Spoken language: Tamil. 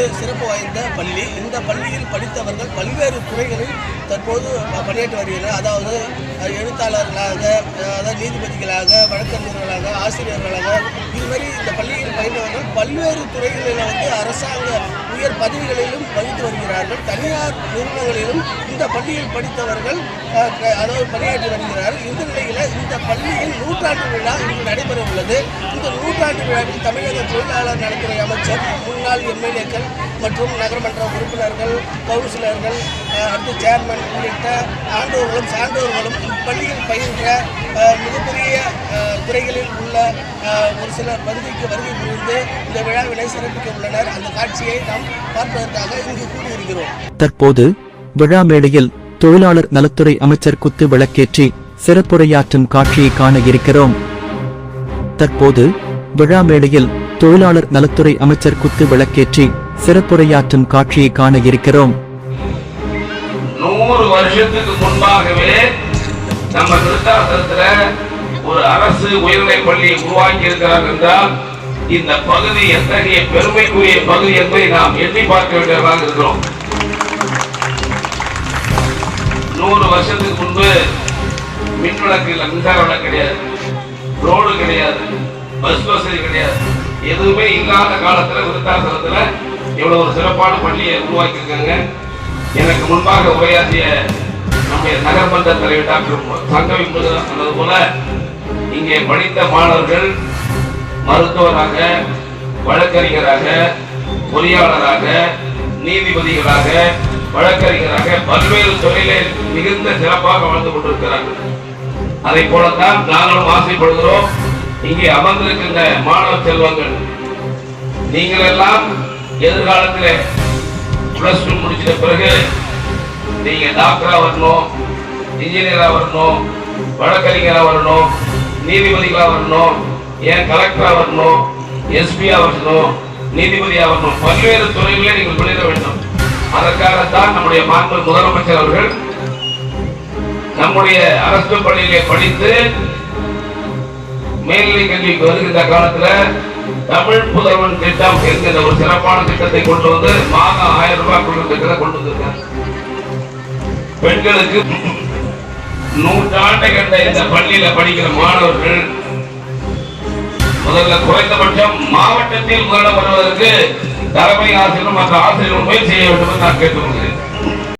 ஒரு சிறப்பு வாய்ந்த பள்ளி. இந்த பள்ளியில் படித்தவர்கள் பல்வேறு துறைகளில் தற்போது பணியாற்றி வருகின்றனர் அதாவது எழுத்தாளர்களாக அதாவது நீதிபதிகளாக வழக்கறிஞர்களாக ஆசிரியர்களாக இதுமாரி இந்த பள்ளியில் பயின்றவர்கள் பல்வேறு துறைகளில் வந்து அரசாங்க உயர் பதவிகளிலும் வகித்து வருகிறார்கள். தனியார் நிறுவனங்களிலும் இந்த பள்ளியில் படித்தவர்கள் அதாவது பணியாற்றி வருகிறார்கள். இந்த நிலையில் இந்த பள்ளியில் நூற்றாண்டு விழா இன்று நடைபெற உள்ளது இந்த நூற்றாண்டு விழாவில் தமிழக தொழிலாளர் நலத்துறை அமைச்சர் முன்னாள் எம்எல்ஏக்கள் மற்றும் நகரமன்ற உறுப்பினர்கள் கவுன்சிலர்கள் அடுத்து சேர்மன் உள்ளிட்ட ஆண்டோர்களும் சான்றோர்களும் இப்பள்ளியில் பயின்ற மிகப்பெரிய துறைகளில் உள்ள ஒரு சிலர் பகுதிக்கு வருகை புரிந்து இந்த விழாவினை சிறப்பிக்க உள்ளனர். அந்த காட்சியை நாம் பார்ப்பதற்காக இங்கு கூடியிருக்கிறோம். தற்போது விழா மேடையில் தொழிலாளர் நலத்துறை அமைச்சர் குத்து விளக்கேற்றி சிறப்புரையாற்றும் காட்சியை காண இருக்கிறோம். தற்போது விழா மேடையில் தொழிலாளர் நலத்துறை அமைச்சர் குத்து விளக்கேற்றி சிறப்புரையாற்றும் காட்சியை காண இருக்கிறோம். நூறு வருஷத்துக்கு முன்பாகவே நம்ம விருத்தாசலத்துல ஒரு அரசு உயர்நிலை பள்ளியை உருவாக்கி இருக்கிறார் என்றால் இந்த பகுதி எத்தகைய பெருமைக்குரிய பகுதி என்பதை நாம் எண்ணி பார்க்க வேண்டியதாக இருக்கிறோம். நூறு வருஷத்துக்கு முன்பு மின் விளக்கு இல்லை மின்சார விளக்கு கிடையாது. ரோடு கிடையாது. பஸ் வசதி கிடையாது. எதுவுமே இல்லாத காலத்தில் விருத்தாசலத்துல இவ்வளோ ஒரு சிறப்பான பள்ளியை உருவாக்கியிருக்காங்க. எனக்கு முன்பாக உரையாற்றிய நம்முடைய நகர்மன்ற தலைவர் டாக்டர் சங்கவி முருகன் சொன்னது போல இங்கே படித்த மாணவர்கள் மருத்துவராக வழக்கறிஞராக பொறியாளராக நீதிபதிகளாக வழக்கறிஞராக பல்வேறு துறையிலே மிகுந்த சிறப்பாக வாழ்ந்து கொண்டிருக்கிறார்கள். அதை போலத்தான் நாங்களும் ஆசைப்படுகிறோம். இங்கே அமர்ந்திருக்கின்ற மாணவ செல்வங்கள் நீங்கள் எல்லாம் எதிர்காலத்தில் பிளஸ் டூ முடிச்சிட்ட பிறகு நீங்க டாக்டரா வரணும் இன்ஜினியரா வரணும் வழக்கறிஞரா வரணும் நீதிபதிகளாக வரணும் ஏன் கலெக்டரா வரணும் எஸ்பியாக வரணும் நீதிபதியா வரணும் பல்வேறு துறைகளிலே நீங்கள் வெளியிட வேண்டும். அதற்காகத்தான் நம்முடைய மாண்பு முதலமைச்சர் அவர்கள் நம்முடைய அரசு பள்ளியிலே படித்து மேல்நிலை கல்விக்கு வருகின்ற காலத்துல தமிழ் புதல்வன் திட்டம் என்கிற ஒரு சிறப்பான திட்டத்தை கொண்டு வந்து மாதம் ஆயிரம் ரூபாய் கொடுக்கிற திட்டத்தை கொண்டு வந்திருக்காங்க. பெண்களுக்கு நூற்றாண்டை கண்ட இந்த பள்ளியில படிக்கிற மாணவர்கள் முதல்ல குறைந்தபட்சம் மாவட்டத்தில் முதலிடம் வருவதற்கு தலைமை ஆசிரியர் மற்ற ஆசிரியர்கள் முயற்சி செய்ய வேண்டும் என்று நான் கேட்டுக்கொள்கிறேன்.